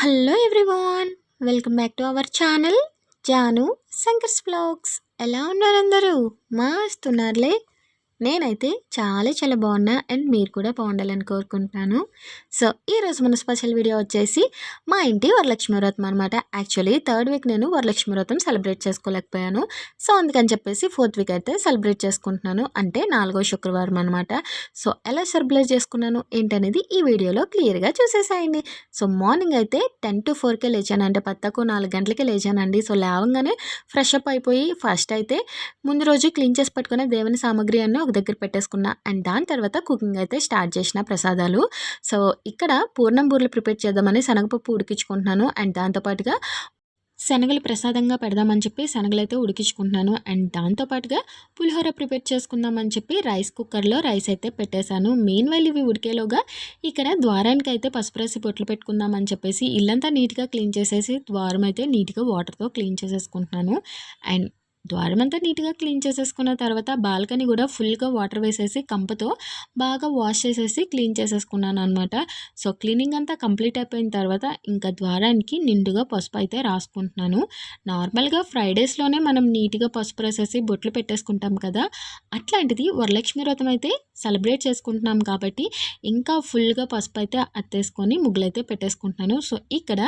Hello everyone welcome back to our channel Janu Shankar's blogs ఎలా ఉన్నారు అందరూ? మస్తున్నారులే నేనైతే చాలా చాలా బాగున్నా అండ్ మీరు కూడా బాగుండాలని కోరుకుంటున్నాను. సో ఈరోజు మన స్పెషల్ వీడియో వచ్చేసి మా ఇంటి వరలక్ష్మి వ్రతం అనమాట యాక్చువల్లీ థర్డ్ వీక్ నేను వరలక్ష్మి వ్రతం సెలబ్రేట్ చేసుకోలేకపోయాను. సో అందుకని చెప్పేసి ఫోర్త్ వీక్ అయితే సెలబ్రేట్ చేసుకుంటున్నాను. అంటే నాలుగో శుక్రవారం అనమాట సో ఎలా సెలబ్రేట్ చేసుకున్నాను ఏంటనేది ఈ వీడియోలో క్లియర్గా చూసేసాయండి. సో మార్నింగ్ అయితే టెన్ టు ఫోర్కే లేచాను అంటే పత్తకు నాలుగు గంటలకే లేచానండి. సో లేవగానే ఫ్రెష్ అప్ అయిపోయి ఫస్ట్ అయితే ముందు రోజు క్లీన్ చేసి పెట్టుకునే దేవుని సామాగ్రి అన్నీ ఒక దగ్గర పెట్టేసుకున్నా. అండ్ దాని తర్వాత కుకింగ్ అయితే స్టార్ట్ చేసిన ప్రసాదాలు. సో ఇక్కడ పూర్ణం బూరెలు ప్రిపేర్ చేద్దామని శనగపప్పు ఉడికించుకుంటున్నాను. అండ్ దాంతోపాటుగా శనగలు ప్రసాదంగా పెడదామని చెప్పి శనగలు అయితే ఉడికించుకుంటున్నాను. అండ్ దాంతోపాటుగా పులిహోర ప్రిపేర్ చేసుకుందామని చెప్పి రైస్ కుక్కర్లో రైస్ అయితే పెట్టేశాను. మెయిన్ వైల్ ఇవి ఉడికేలోగా ఇక్కడ ద్వారానికి అయితే పసుపు రాసి బొట్లు పెట్టుకుందామని చెప్పేసి ఇల్లంతా నీట్గా క్లీన్ చేసేసి ద్వారం అయితే నీట్గా వాటర్తో క్లీన్ చేసేసుకుంటున్నాను. అండ్ ద్వారం అంతా నీట్గా క్లీన్ చేసేసుకున్న తర్వాత బాల్కనీ కూడా ఫుల్గా వాటర్ వేసేసి కంపతో బాగా వాష్ చేసేసి క్లీన్ చేసేసుకున్నాను అనమాట సో క్లీనింగ్ అంతా కంప్లీట్ అయిపోయిన తర్వాత ఇంకా ద్వారానికి నిండుగా పసుపు అయితే రాసుకుంటున్నాను. నార్మల్గా ఫ్రైడేస్లోనే మనం నీట్గా పసుపు రాసేసి బొట్లు పెట్టేసుకుంటాం కదా అట్లాంటిది వరలక్ష్మి వ్రతం అయితే సెలబ్రేట్ చేసుకుంటున్నాం కాబట్టి ఇంకా ఫుల్గా పసుపు అయితే అత్తేసుకొని ముగ్గులైతే పెట్టేసుకుంటున్నాను. సో ఇక్కడ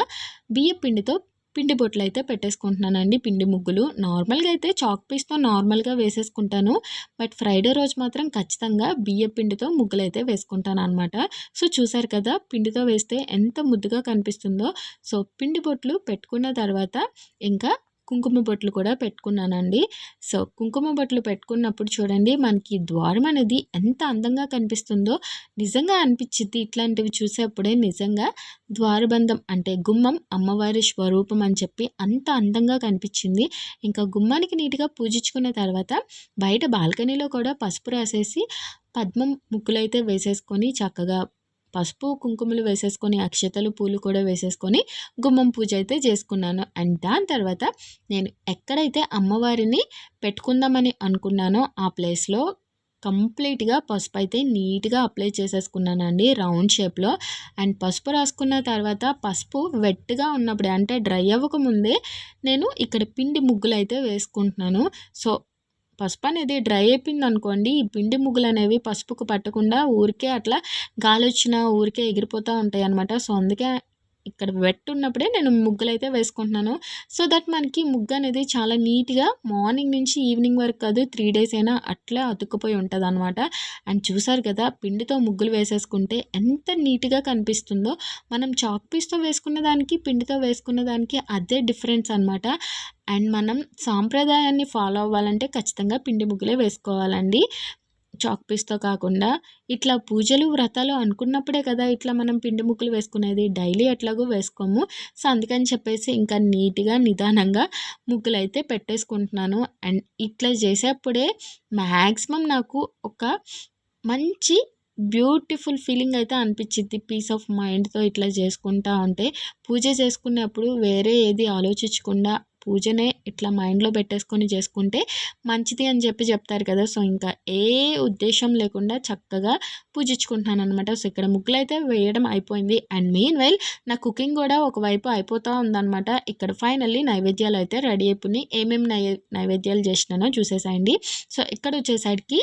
బియ్య పిండితో పిండి బొట్లు అయితే పెట్టేసుకుంటున్నానండి పిండి ముగ్గులు. నార్మల్గా అయితే చాక్ పీస్తో నార్మల్గా వేసేసుకుంటాను. బట్ ఫ్రైడే రోజు మాత్రం ఖచ్చితంగా బియ్య పిండితో ముగ్గులు అయితే వేసుకుంటాను అనమాట సో చూసారు కదా పిండితో వేస్తే ఎంత ముద్దుగా కనిపిస్తుందో. సో పిండి బొట్లు పెట్టుకున్న తర్వాత ఇంకా కుంకుమ బొట్లు కూడా పెట్టుకున్నానండి. సో కుంకుమ బొట్లు పెట్టుకున్నప్పుడు చూడండి మనకి ద్వారం అనేది ఎంత అందంగా కనిపిస్తుందో నిజంగా అనిపించింది ఇట్లాంటివి చూసేప్పుడే నిజంగా. ద్వారబంధం అంటే గుమ్మం అమ్మవారి స్వరూపం అని చెప్పి అంత అందంగా కనిపించింది ఇంకా గుమ్మానికి నీట్గా పూజించుకున్న తర్వాత బయట బాల్కనీలో కూడా పసుపు రాసేసి పద్మం ముక్కులైతే వేసేసుకొని చక్కగా పసుపు కుంకుమలు వేసేసుకొని అక్షతలు పూలు కూడా వేసేసుకొని గుమ్మం పూజ అయితే చేసుకున్నాను. అండ్ దాని తర్వాత నేను ఎక్కడైతే అమ్మవారిని పెట్టుకుందామని అనుకున్నానో ఆ ప్లేస్లో కంప్లీట్గా పసుపు అయితే నీట్గా అప్లై చేసేసుకున్నానండి రౌండ్ షేప్లో. అండ్ పసుపు రాసుకున్న తర్వాత పసుపు వెట్గా ఉన్నప్పుడే అంటే డ్రై అవ్వకముందే నేను ఇక్కడ పిండి ముగ్గులు అయితే వేసుకుంటున్నాను. సో పసుపు అనేది డ్రై అయిపోయింది అనుకోండి ఈ పిండి ముగ్గులు అనేవి పసుపుకు పట్టకుండా ఊరికే అట్లా గాలి వచ్చినా ఊరికే ఎగిరిపోతూ ఉంటాయి అనమాట సో అందుకే ఇక్కడ వెట్ ఉన్నప్పుడే నేను ముగ్గులు అయితే వేసుకుంటున్నాను. సో దట్ మనకి ముగ్గు అనేది చాలా నీట్గా మార్నింగ్ నుంచి ఈవినింగ్ వరకు కాదు త్రీ డేస్ అయినా అట్లే అతుక్కుపోయి ఉంటుంది అనమాట అండ్ చూసారు కదా పిండితో ముగ్గులు వేసేసుకుంటే ఎంత నీట్గా కనిపిస్తుందో. మనం చాక్ పీస్తో వేసుకున్న దానికి పిండితో వేసుకున్న దానికి అదే డిఫరెన్స్ అనమాట అండ్ మనం సాంప్రదాయాన్ని ఫాలో అవ్వాలంటే ఖచ్చితంగా పిండి ముగ్గులే వేసుకోవాలండి. చాక్ పీస్తో కాకుండా ఇట్లా పూజలు వ్రతాలు అనుకున్నప్పుడే కదా ఇట్లా మనం పిండి ముక్కులు వేసుకునేది. డైలీ ఎట్లాగో వేసుకోము. సో అందుకని చెప్పేసి ఇంకా నీట్గా నిదానంగా ముగ్గులు అయితే పెట్టేసుకుంటున్నాను. అండ్ ఇట్లా చేసేప్పుడే మ్యాక్సిమం నాకు ఒక మంచి బ్యూటిఫుల్ ఫీలింగ్ అయితే అనిపించింది పీస్ ఆఫ్ మైండ్తో ఇట్లా చేసుకుంటా ఉంటే పూజ చేసుకున్నప్పుడు వేరే ఏది ఆలోచించకుండా పూజనే ఇట్లా మైండ్లో పెట్టేసుకొని చేసుకుంటే మంచిది అని చెప్పి చెప్తారు కదా. సో ఇంకా ఏ ఉద్దేశం లేకుండా చక్కగా పూజించుకుంటున్నాను అనమాట సో ఇక్కడ ముగ్గులు అయితే వేయడం అయిపోయింది. అండ్ మెయిన్ వైల్ నా కుకింగ్ కూడా ఒకవైపు అయిపోతూ ఉందన్నమాట. ఇక్కడ ఫైనల్లీ నైవేద్యాలు అయితే రెడీ అయిపోయినాయి. ఏమేమి నై నైవేద్యాలు చేసినానో చూసేసాయండి. సో ఇక్కడ వచ్చేసరికి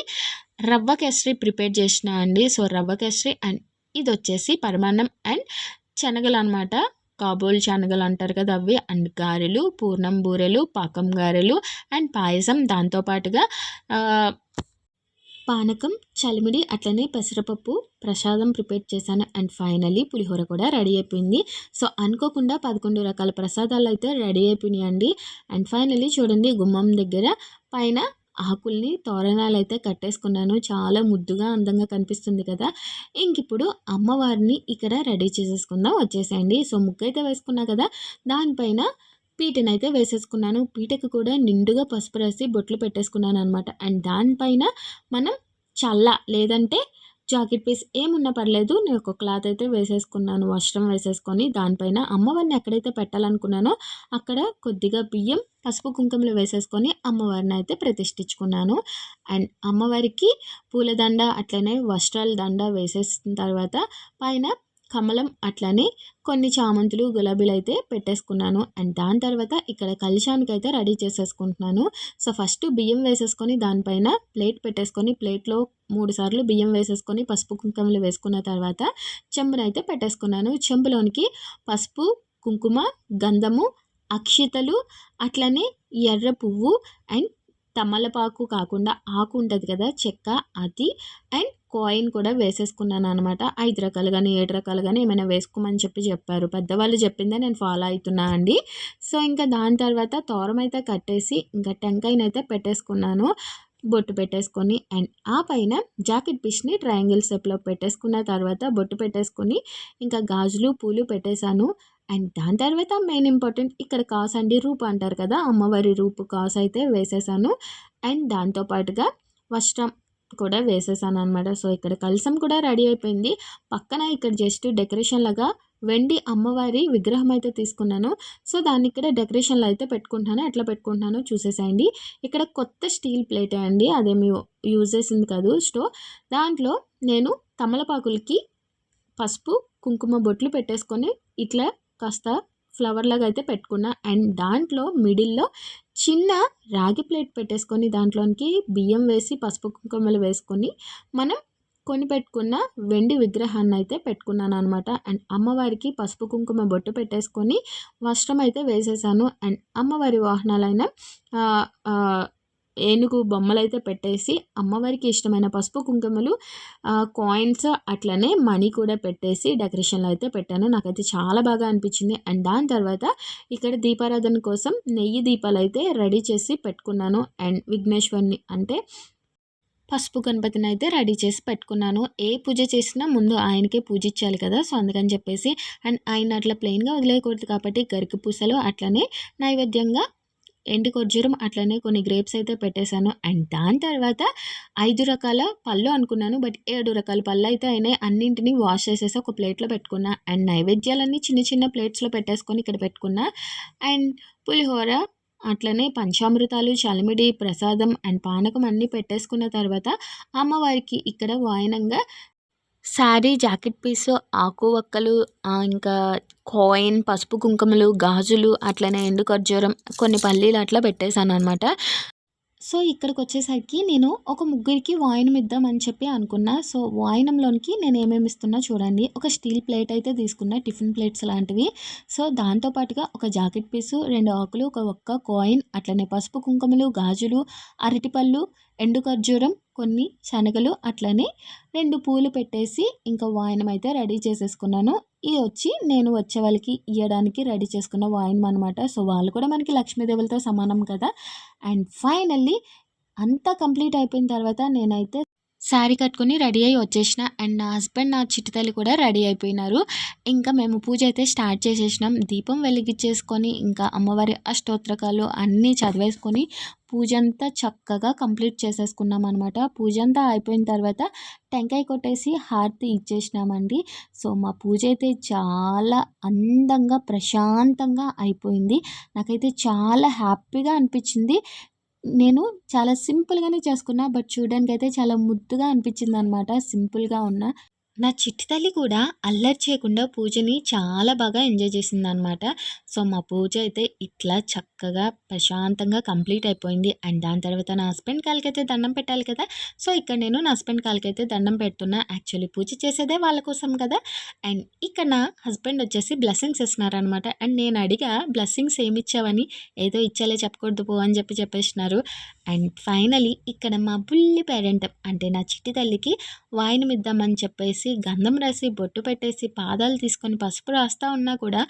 రవ్వ కేసరి ప్రిపేర్ చేసిన అండి. సో రవ్వ కేసరి అండ్ ఇది వచ్చేసి పరమాన్నం అండ్ శనగలు అనమాట కాబోల్ శనగలు అంటారు కదా అవి. అండ్ గారెలు పూర్ణం బూరెలు పాకం గారెలు అండ్ పాయసం. దాంతోపాటుగా పానకం చలిమిడి అట్లనే పెసరపప్పు ప్రసాదం ప్రిపేర్ చేశాను. అండ్ ఫైనలీ పులిహోర కూడా రెడీ అయిపోయింది. సో అనుకోకుండా పదకొండు రకాల ప్రసాదాలు అయితే రెడీ అయిపోయినాయి అండి అండ్ ఫైనలీ చూడండి గుమ్మం దగ్గర పైన ఆకుల్ని తోరణాలు అయితే కట్టేసుకున్నాను. చాలా ముద్దుగా అందంగా కనిపిస్తుంది కదా. ఇంక ఇప్పుడు అమ్మవారిని ఇక్కడ రెడీ చేసేసుకుందాం. వచ్చేసేయండి. సో ముగ్గు అయితే వేసుకున్నా కదా దానిపైన పీటనైతే అయితే వేసేసుకున్నాను. పీటకు కూడా నిండుగా పసుపు రాసి బొట్లు పెట్టేసుకున్నాను అనమాట అండ్ దానిపైన మనం చల్ల లేదంటే జాకెట్ పీస్ ఏమున్నా పర్లేదు నేను ఒక క్లాత్ అయితే వేసేసుకున్నాను. వస్త్రం వేసేసుకొని దానిపైన అమ్మవారిని ఎక్కడైతే పెట్టాలనుకున్నానో అక్కడ కొద్దిగా బియ్యం పసుపు కుంకుమలు వేసేసుకొని అమ్మవారిని అయితే ప్రతిష్ఠించుకున్నాను. అండ్ అమ్మవారికి పూలదండ అట్లనే వస్త్రాల దండ వేసేసిన తర్వాత పైన కమలం అట్లనే కొన్ని చామంతులు గులాబీలు అయితే పెట్టేసుకున్నాను. అండ్ దాని తర్వాత ఇక్కడ కలిశానికి అయితే రెడీ చేసేసుకుంటున్నాను. సో ఫస్ట్ బియ్యం వేసేసుకొని దానిపైన ప్లేట్ పెట్టేసుకొని ప్లేట్లో మూడు సార్లు బియ్యం వేసేసుకొని పసుపు కుంకుమలు వేసుకున్న తర్వాత చెంబునైతే పెట్టేసుకున్నాను. చెంబులోనికి పసుపు కుంకుమ గంధము అక్షితలు అట్లనే ఎర్ర పువ్వు అండ్ తమలపాకు కాకుండా ఆకు ఉంటుంది కదా చెక్క అది అండ్ కాయిన్ కూడా వేసేసుకున్నాను అనమాట ఐదు రకాలు కానీ ఏడు రకాలు కానీ ఏమైనా వేసుకోమని చెప్పి చెప్పారు. పెద్దవాళ్ళు చెప్పిందే నేను ఫాలో అవుతున్నా అండి. సో ఇంకా దాని తర్వాత తోరం అయితే కట్టేసి ఇంకా టెంకాయనైతే పెట్టేసుకున్నాను. బొట్టు పెట్టేసుకొని అండ్ ఆ పైన జాకెట్ పీస్ని ట్రయాంగిల్ షేప్లో పెట్టేసుకున్న తర్వాత బొట్టు పెట్టేసుకొని ఇంకా గాజులు పూలు పెట్టేశాను. అండ్ దాని తర్వాత మెయిన్ ఇంపార్టెంట్ ఇక్కడ కాస్ అండి రూపు అంటారు కదా అమ్మవారి రూపు కాస్ అయితే వేసేసాను అండ్ దాంతోపాటుగా వస్త్రం కూడా వేసేసాను అనమాట సో ఇక్కడ కలసం కూడా రెడీ అయిపోయింది. పక్కన ఇక్కడ జస్ట్ డెకరేషన్ లాగా వెండి అమ్మవారి విగ్రహం అయితే తీసుకున్నాను. సో దాన్ని ఇక్కడ డెకరేషన్లో అయితే పెట్టుకుంటాను ఎట్లా పెట్టుకుంటున్నానో చూసేసేయండి. ఇక్కడ కొత్త స్టీల్ ప్లేట్ అండి. అదేమి యూజ్ చేసింది కాదు స్టో. దాంట్లో నేను తమలపాకులకి పసుపు కుంకుమ బొట్లు పెట్టేసుకొని ఇట్లా కాస్త ఫ్లవర్ లాగా అయితే పెట్టుకున్నా. అండ్ దాంట్లో మిడిల్లో చిన్న రాగి ప్లేట్ పెట్టేసుకొని దాంట్లోనికి బియ్యం వేసి పసుపు కుంకుమలు వేసుకొని మనం కొని పెట్టుకున్న వెండి విగ్రహాన్ని అయితే పెట్టుకున్నాను అనమాట అండ్ అమ్మవారికి పసుపు కుంకుమ బొట్టు పెట్టేసుకొని వస్త్రం అయితే వేసేసాను. అండ్ అమ్మవారి వాహనాలైన ఏనుగు బొమ్మలు అయితే పెట్టేసి అమ్మవారికి ఇష్టమైన పసుపు కుంకుమలు కాయిన్స్ అట్లనే మనీ కూడా పెట్టేసి డెకరేషన్లో అయితే పెట్టాను. నాకైతే చాలా బాగా అనిపించింది. అండ్ దాని తర్వాత ఇక్కడ దీపారాధన కోసం నెయ్యి దీపాలు అయితే రెడీ చేసి పెట్టుకున్నాను. అండ్ విఘ్నేశ్వరిని అంటే పసుపు గణపతిని అయితే రెడీ చేసి పెట్టుకున్నాను. ఏ పూజ చేసినా ముందు ఆయనకే పూజ ఇచ్చాలి కదా సో అందుకని చెప్పేసి. అండ్ ఆయన అట్లా ప్లెయిన్గా వదిలేయకూడదు కాబట్టి గరికి పూసలు అట్లనే నైవేద్యంగా ఎండు ఖర్జూరం అట్లనే కొన్ని గ్రేప్స్ అయితే పెట్టేశాను. అండ్ దాని తర్వాత ఐదు రకాల పళ్ళు అనుకున్నాను. బట్ ఏడు రకాల పళ్ళు అయితే అయినాయి. అన్నింటినీ వాష్ చేసేసి ఒక ప్లేట్లో పెట్టుకున్నా. అండ్ నైవేద్యాలన్నీ చిన్న చిన్న ప్లేట్స్లో పెట్టేసుకొని ఇక్కడ పెట్టుకున్నా. అండ్ పులిహోర అట్లనే పంచామృతాలు చలిమిడి ప్రసాదం అండ్ పానకం అన్నీ పెట్టేసుకున్న తర్వాత అమ్మవారికి ఇక్కడ వాయనంగా శారీ జాకెట్ పీసు ఆకు వక్కలు ఇంకా కాయిన్ పసుపు కుంకుమలు గాజులు అట్లనే ఎండు ఖర్జూరం కొన్ని పల్లీలు అట్లా పెట్టేశాను అనమాట సో ఇక్కడికి వచ్చేసరికి నేను ఒక ముగ్గురికి వాయినం ఇద్దామని చెప్పి అనుకున్నా. సో వాయినంలోనికి నేను ఏమేమి ఇస్తున్నా చూడండి. ఒక స్టీల్ ప్లేట్ అయితే తీసుకున్నా టిఫిన్ ప్లేట్స్ లాంటివి. సో దాంతోపాటుగా ఒక జాకెట్ పీసు రెండు ఆకులు ఒక ఒక్క కాయిన్ అట్లనే పసుపు కుంకుమలు గాజులు అరటిపళ్ళు ఎండు ఖర్జూరం కొన్ని శనగలు అట్లనే రెండు పూలు పెట్టేసి ఇంకా వాయినం అయితే రెడీ చేసేసుకున్నాను. ఈ వచ్చి నేను వచ్చే వాళ్ళకి ఇవ్వడానికి రెడీ చేసుకున్న వాయినం అనమాట సో వాళ్ళు కూడా మనకి లక్ష్మీదేవులతో సమానం కదా. అండ్ ఫైనల్లీ అంతా కంప్లీట్ అయిపోయిన తర్వాత నేనైతే శారీ కట్టుకొని రెడీ అయ్యి వచ్చేసిన అండ్ నా హస్బెండ్ నా చిట్టుతల్లి కూడా రెడీ అయిపోయినారు. ఇంకా మేము పూజ అయితే స్టార్ట్ చేసేసినాం. దీపం వెలిగించేసుకొని ఇంకా అమ్మవారి అష్టోత్తరకాలు అన్నీ చదివేసుకొని పూజ అంతా చక్కగా కంప్లీట్ చేసేసుకున్నాం అనమాట పూజ అంతా అయిపోయిన తర్వాత టెంకాయ కొట్టేసి హారతి ఇచ్చేసినామండి. సో మా పూజ అయితే చాలా అందంగా ప్రశాంతంగా అయిపోయింది. నాకైతే చాలా హ్యాపీగా అనిపించింది. నేను చాలా సింపుల్గానే చేసుకున్నా బట్ చూడడానికి అయితే చాలా ముద్దుగా అనిపించింది అనమాట సింపుల్గా ఉన్న నా చిట్టి తల్లి కూడా అల్లరి చేయకుండా పూజని చాలా బాగా ఎంజాయ్ చేసింది అనమాట సో మా పూజ అయితే ఇట్లా చక్కగా ప్రశాంతంగా కంప్లీట్ అయిపోయింది. అండ్ దాని తర్వాత నా హస్బెండ్ కాలకైతే దండం పెట్టాలి కదా. సో ఇక్కడ నేను నా హస్బెండ్ కాలికైతే దండం పెడుతున్నా. యాక్చువల్లీ పూజ చేసేదే వాళ్ళ కోసం కదా. అండ్ ఇక్కడ నా హస్బెండ్ వచ్చేసి బ్లెస్సింగ్స్ ఇస్తున్నారనమాట అండ్ నేను అడిగా బ్లెస్సింగ్స్ ఏమి ఇచ్చావని ఏదో ఇచ్చాలే చెప్పకూడదు పో అని చెప్పి చెప్పేసినారు. అండ్ ఫైనలీ ఇక్కడ మా బుల్లి పేరెంట్ అంటే నా చిట్టి తల్లికి వాయినం ఇద్దామని చెప్పేసి గంధం రాసి బొట్టు పెట్టేసి పాదాలు తీసుకొని పసుపు రాస్తూ ఉన్నా కూడా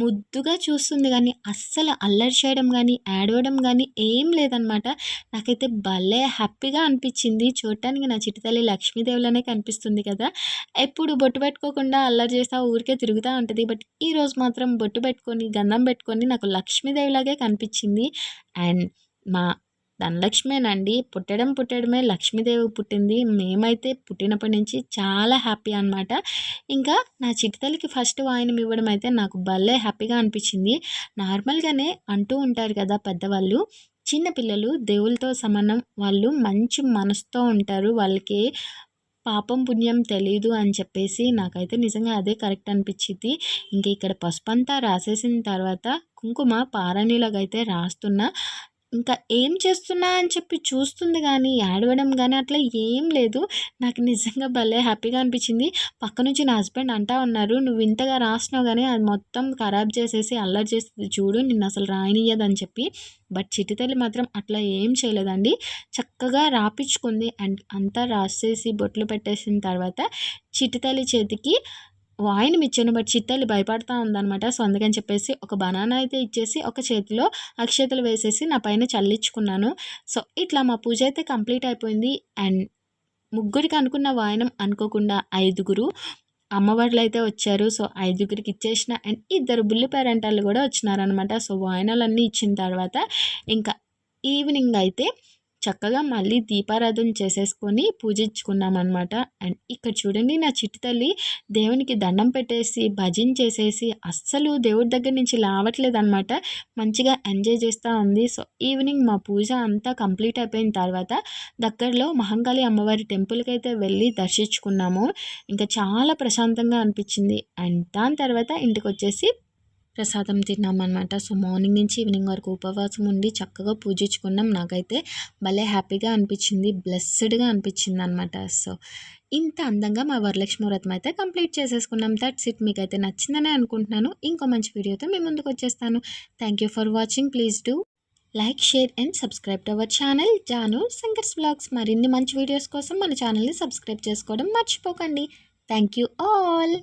ముద్దుగా చూస్తుంది కానీ అస్సలు అల్లరి చేయడం కానీ ఏడవడం కానీ ఏం లేదనమాట నాకైతే భలే హ్యాపీగా అనిపించింది. చూడటానికి నా చిట్టి తల్లి లక్ష్మీదేవులనే కనిపిస్తుంది కదా. ఎప్పుడు బొట్టు పెట్టుకోకుండా అల్లరి చేస్తా ఊరికే తిరుగుతూ ఉంటుంది. బట్ ఈరోజు మాత్రం బొట్టు పెట్టుకొని గంధం పెట్టుకొని నాకు లక్ష్మీదేవిలాగే కనిపించింది. అండ్ మా ధనలక్ష్మేనండి. పుట్టడం పుట్టడమే లక్ష్మీదేవి పుట్టింది. మేమైతే పుట్టినప్పటి నుంచి చాలా హ్యాపీ అనమాట ఇంకా నా చిటితల్లికి ఫస్ట్ వాయినం ఇవ్వడం అయితే నాకు భలే హ్యాపీగా అనిపించింది. నార్మల్గానే అంటూ ఉంటారు కదా పెద్దవాళ్ళు చిన్నపిల్లలు దేవులతో సమానం వాళ్ళు మంచి మనసుతో ఉంటారు. వాళ్ళకి పాపం పుణ్యం తెలీదు అని చెప్పేసి నాకైతే నిజంగా అదే కరెక్ట్ అనిపించింది. ఇంక ఇక్కడ పసుపు అంతా రాసేసిన తర్వాత కుంకుమ పారాణిలాగైతే రాస్తున్నా. ఇంకా ఏం చేస్తున్నా అని చెప్పి చూస్తుంది కానీ ఏడవడం కానీ అట్లా ఏం లేదు. నాకు నిజంగా భలే హ్యాపీగా అనిపించింది. పక్క నుంచి నా హస్బెండ్ అంటా ఉన్నారు నువ్వు ఇంతగా రాసినావు కానీ అది మొత్తం ఖరాబ్ చేసేసి అల్లరి చేస్తుంది చూడు నిన్ను అసలు రాయనియ్యదని చెప్పి. బట్ చిట్టి తల్లి మాత్రం అట్లా ఏం చేయలేదండి. చక్కగా రాపించుకుంది అండ్ అంతా రాసేసి బొట్లు పెట్టేసిన తర్వాత చిట్టి తల్లి చేతికి వాయిన్ మిచ్చను బట్ చిత్తల్లి భయపడతా ఉందనమాట సో అందుకని చెప్పేసి ఒక బనానా అయితే ఇచ్చేసి ఒక చేతిలో అక్షతలు వేసేసి నా పైన చల్లించుకున్నాను. సో ఇట్లా మా పూజ అయితే కంప్లీట్ అయిపోయింది. అండ్ ముగ్గురికి అనుకున్న వాయనం అనుకోకుండా ఐదుగురు అమ్మవార్లు అయితే వచ్చారు. సో ఐదుగురికి ఇచ్చేసిన అండ్ ఇద్దరు బుల్లి పేరెంటాలు కూడా వచ్చినారనమాట సో వాయనాలన్నీ ఇచ్చిన తర్వాత ఇంకా ఈవినింగ్ అయితే చక్కగా మళ్ళీ దీపారాధన చేసేసుకొని పూజించుకున్నాం అనమాట అండ్ ఇక్కడ చూడండి నా చిట్టి తల్లి దేవునికి దండం పెట్టేసి భజన చేసేసి అస్సలు దేవుడి దగ్గర నుంచి లావట్లేదు అనమాట మంచిగా ఎంజాయ్ చేస్తూ ఉంది. సో ఈవినింగ్ మా పూజ అంతా కంప్లీట్ అయిపోయిన తర్వాత దగ్గరలో మహంకాళి అమ్మవారి టెంపుల్కి అయితే వెళ్ళి దర్శించుకున్నాము. ఇంకా చాలా ప్రశాంతంగా అనిపించింది. అండ్ దాని తర్వాత ఇంటికి వచ్చేసి ప్రసాదం తిన్నామన్నమాట. సో మార్నింగ్ నుంచి ఈవినింగ్ వరకు ఉపవాసం ఉండి చక్కగా పూజించుకున్నాం నాకైతే. భలే హ్యాపీగా అనిపించింది బ్లెస్సెడ్గా అనిపించింది అనమాట సో ఇంత అందంగా మా వరలక్ష్మి వ్రతం అయితే కంప్లీట్ చేసేసుకున్నాం. దట్స్ ఇట్ మీకు అయితే నచ్చిందని అనుకుంటున్నాను. ఇంకో మంచి వీడియోతో మీ ముందుకు వచ్చేస్తాను. Thank you for watching please do like share and subscribe to our channel Janu Shankar's blogs మరిన్ని మంచి వీడియోస్ కోసం మన ఛానల్ని సబ్స్క్రైబ్ చేసుకోవడం మర్చిపోకండి. Thank you all